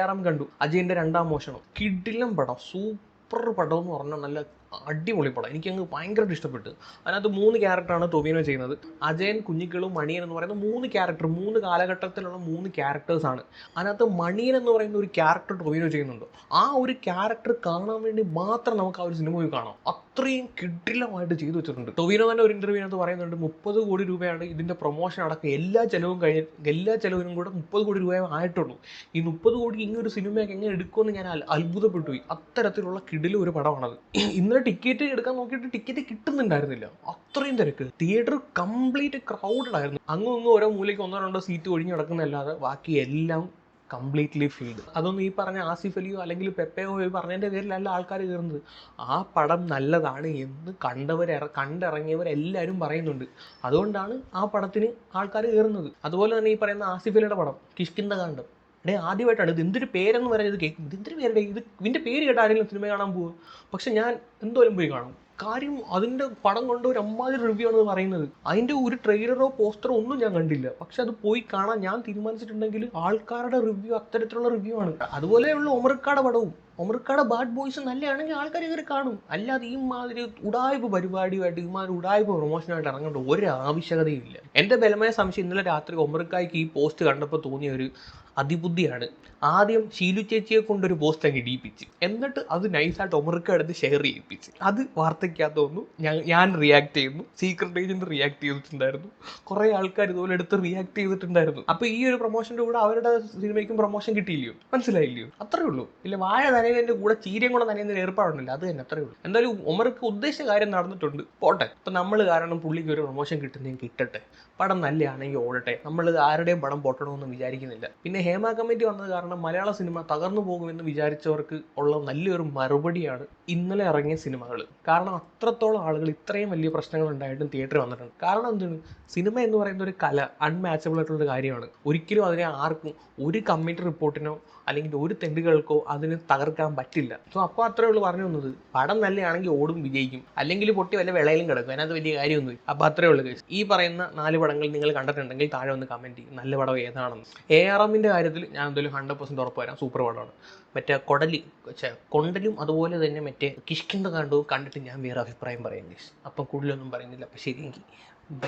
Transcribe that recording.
കേറാം കണ്ടു. അജയന്റെ രണ്ടാം മോഷണം. കിടിലം പടം. സൂപ്പർ പടം എന്ന് പറഞ്ഞാൽ നല്ല അടിപൊളി പടം. എനിക്ക് അങ്ങ് ഭയങ്കരമായിട്ട് ഇഷ്ടപ്പെട്ടു. അതിനകത്ത് മൂന്ന് ക്യാരക്ടറാണ് ടൊവിനോ ചെയ്യുന്നത്. അജയൻ കുഞ്ഞിക്കളും മണിയൻ എന്ന് പറയുന്ന മൂന്ന് ക്യാരക്ടർ മൂന്ന് കാലഘട്ടത്തിലുള്ള മൂന്ന് ക്യാരക്ടേഴ്സ് ആണ്. അതിനകത്ത് മണിയൻ എന്ന് പറയുന്ന ഒരു ക്യാരക്ടർ ടൊവിനോ ചെയ്യുന്നുണ്ട്. ആ ഒരു ക്യാരക്ടർ കാണാൻ വേണ്ടി മാത്രം നമുക്ക് ആ ഒരു സിനിമ പോയി കാണാം. അത്രയും കിടിലമായിട്ട് ചെയ്തു വെച്ചിട്ടുണ്ട്. ടൊവിനോ തന്നെ ഒരു ഇന്റർവ്യൂവിനകത്ത് പറയുന്നുണ്ട് മുപ്പത് കോടി രൂപയാണ് ഇതിന്റെ പ്രൊമോഷൻ അടക്കം എല്ലാ ചെലവും കഴിഞ്ഞ എല്ലാ ചെലവിനും കൂടെ മുപ്പത് കോടി രൂപ ആയിട്ടുള്ളൂ. ഈ മുപ്പത് കോടി ഇങ്ങനെ ഒരു സിനിമയൊക്കെ എങ്ങനെ എടുക്കുമെന്ന് ഞാൻ അത്ഭുതപ്പെട്ടു പോയി. അത്തരത്തിലുള്ള കിടില ഒരു പടമാണത്. ഇന്നലെ ടിക്കറ്റ് എടുക്കാൻ നോക്കിയിട്ട് ടിക്കറ്റ് കിട്ടുന്നുണ്ടായിരുന്നില്ല. അത്രയും തിരക്ക്. തിയേറ്റർ കംപ്ലീറ്റ് ക്രൗഡഡ് ആയിരുന്നു. അങ്ങും ഇങ്ങും ഓരോ മൂലയ്ക്ക് ഒന്നോ രണ്ടോ സീറ്റ് ഒഴിഞ്ഞു കിടക്കുന്നതല്ലാതെ ബാക്കി എല്ലാം കംപ്ലീറ്റ്ലി ഫീൽഡ് അതൊന്നും ഈ പറഞ്ഞ ആസിഫ് അലിയോ അല്ലെങ്കിൽ പെപ്പയോ പറഞ്ഞതിന്റെ പേരിലല്ല ആൾക്കാർ കയറുന്നത്. ആ പടം നല്ലതാണ് എന്ന് കണ്ടവർ കണ്ടിറങ്ങിയവരെല്ലാവരും പറയുന്നുണ്ട്. അതുകൊണ്ടാണ് ആ പടത്തിന് ആൾക്കാർ കയറുന്നത്. അതുപോലെ തന്നെ ഈ പറയുന്ന ആസിഫ് അലിയുടെ പടം കിഷ്കിന്ത കാണ്ടം ഡേ ആദ്യമായിട്ടാണ് ഇത്. എന്തൊരു പേരെന്ന് കേൾക്കും ഇത് എന്തൊരു പേരുടെ ഇത്? ഇതിന്റെ പേര് കേട്ടാരെങ്കിലും സിനിമ കാണാൻ പോകും പക്ഷെ ഞാൻ എന്തോലും പോയി കാണും. കാര്യം അതിന്റെ പടം കൊണ്ട് ഒരു അമ്മാതിരി റിവ്യൂ ആണ് പറയുന്നത്. അതിന്റെ ഒരു ട്രെയിലറോ പോസ്റ്ററോ ഒന്നും ഞാൻ കണ്ടില്ല. പക്ഷെ അത് പോയി കാണാൻ ഞാൻ തീരുമാനിച്ചിട്ടുണ്ടെങ്കിൽ ആൾക്കാരുടെ റിവ്യൂ അത്തരത്തിലുള്ള റിവ്യൂ ആണ്. അതുപോലെയുള്ള ഒമർക്കാട പടവും. ഒമർക്കാട ബാഡ് ബോയ്സ് നല്ലതാണെങ്കിൽ ആൾക്കാർ ഇവർ കാണും. അല്ലാതെ ഈ മാതിരി ഉടായ്പ പരിപാടിയുമായിട്ട് ഈ മാതിരി ഉടായ്പ പ്രൊമോഷനായിട്ട് ഇറങ്ങേണ്ട ഒരു ആവശ്യകതയും ഇല്ല എന്റെ ബലമായ സംശയം ഇന്നലെ രാത്രി ഒമർക്കായ്ക്ക് ഈ പോസ്റ്റ് കണ്ടപ്പോൾ തോന്നിയ ഒരു അതിബുദ്ധിയാണ്. ആദ്യം ഷീലു ചേച്ചിയെ കൊണ്ടൊരു പോസ്റ്റ് അങ്ങ് ഇടിയിപ്പിച്ച്. എന്നിട്ട് അത് നൈസായിട്ട് ഒമർക്ക് എടുത്ത് ഷെയർ ചെയ്യിപ്പിച്ച്. അത് വാർത്തയ്ക്കകത്ത് വന്നു. ഞാൻ റിയാക്ട് ചെയ്യുന്നു. സീക്രട്ട് ഏജന്റ് റിയാക്ട് ചെയ്തിട്ടുണ്ടായിരുന്നു. കുറേ ആൾക്കാർ ഇതുപോലെ എടുത്ത് റിയാക്ട് ചെയ്തിട്ടുണ്ടായിരുന്നു. അപ്പോൾ ഈ ഒരു പ്രൊമോഷന്റെ കൂടെ അവരുടെ സിനിമയ്ക്കും പ്രൊമോഷൻ കിട്ടിയില്ലയോ? മനസ്സിലായില്ലയോ? അത്രേ ഉള്ളൂ. ഇല്ല വാഴ നനയുന്നതിന്റെ കൂടെ ചീരയും കൂടെ നനയുന്നതിന് ഏർപ്പാടുണ്ടല്ലോ. അത് തന്നെ അത്രേ ഉള്ളൂ. എന്തായാലും ഒമർക്ക് ഉദ്ദേശിച്ച കാര്യം നടന്നിട്ടുണ്ട്. പോട്ടെ. ഇപ്പം നമ്മൾ കാരണം പുള്ളിക്ക് ഒരു പ്രൊമോഷൻ കിട്ടുന്നെങ്കിൽ കിട്ടട്ടെ. പടം നല്ലതാണെങ്കിൽ ഓടട്ടെ. നമ്മൾ ആരുടെയും പടം പൊട്ടണമെന്ന് വിചാരിക്കുന്നില്ല. പിന്നെ ഹേമ കമ്മിറ്റി വന്നത് കാരണം മലയാള സിനിമ തകർന്നു പോകുമെന്ന് വിചാരിച്ചവർക്ക് ഉള്ള നല്ലൊരു മറുപടിയാണ് ഇന്നലെ ഇറങ്ങിയ സിനിമകൾ കാരണം അത്രത്തോളം ആളുകൾ ഇത്രയും വലിയ പ്രശ്നങ്ങൾ ഉണ്ടായിട്ടും തിയേറ്ററിൽ വന്നിട്ടുണ്ട്. കാരണം എന്താണ്? സിനിമ എന്ന് പറയുന്ന ഒരു കല അൺമാച്ചബിൾ ആയിട്ടുള്ള ഒരു കാര്യമാണ്. ഒരിക്കലും അതിനെ ആർക്കും ഒരു കമ്മിറ്റി റിപ്പോർട്ടിനോ അല്ലെങ്കിൽ ഒരു തെണ്ടുകൾക്കോ അതിന് തകർക്കാൻ പറ്റില്ല. സോ അപ്പോൾ അത്രേ ഉള്ളൂ പറഞ്ഞു വന്നത്. പടം നല്ലയാണെങ്കിൽ ഓടും വിജയിക്കും. അല്ലെങ്കിൽ പൊട്ടി വല്ല വിളയിലും കിടക്കും. അതിനകത്ത് വലിയ കാര്യമൊന്നും അപ്പോൾ അത്രേ ഉള്ളൂ. ഈ പറയുന്ന നാല് പടങ്ങൾ നിങ്ങൾ കണ്ടിട്ടുണ്ടെങ്കിൽ താഴെ ഒന്ന് കമന്റ് ചെയ്യും. നല്ല പടം ഏതാണെന്ന്. എ ആർ എമ്മിന്റെ കാര്യത്തിൽ ഞാൻ എന്തായാലും ഹൺഡ്രഡ് പെർസെന്റ് ഉറപ്പ് വരാം. സൂപ്പർ പടമാണ് മറ്റേ കൊടലി കൊണ്ടലും അതുപോലെ തന്നെ മറ്റേ കിഷ്കിന്ത കണ്ടു കണ്ടിട്ട് ഞാൻ വേറെ അഭിപ്രായം പറയാം ഗൈസ് അപ്പം കൂടുതലൊന്നും പറയുന്നില്ല. അപ്പം ശരിയെങ്കിൽ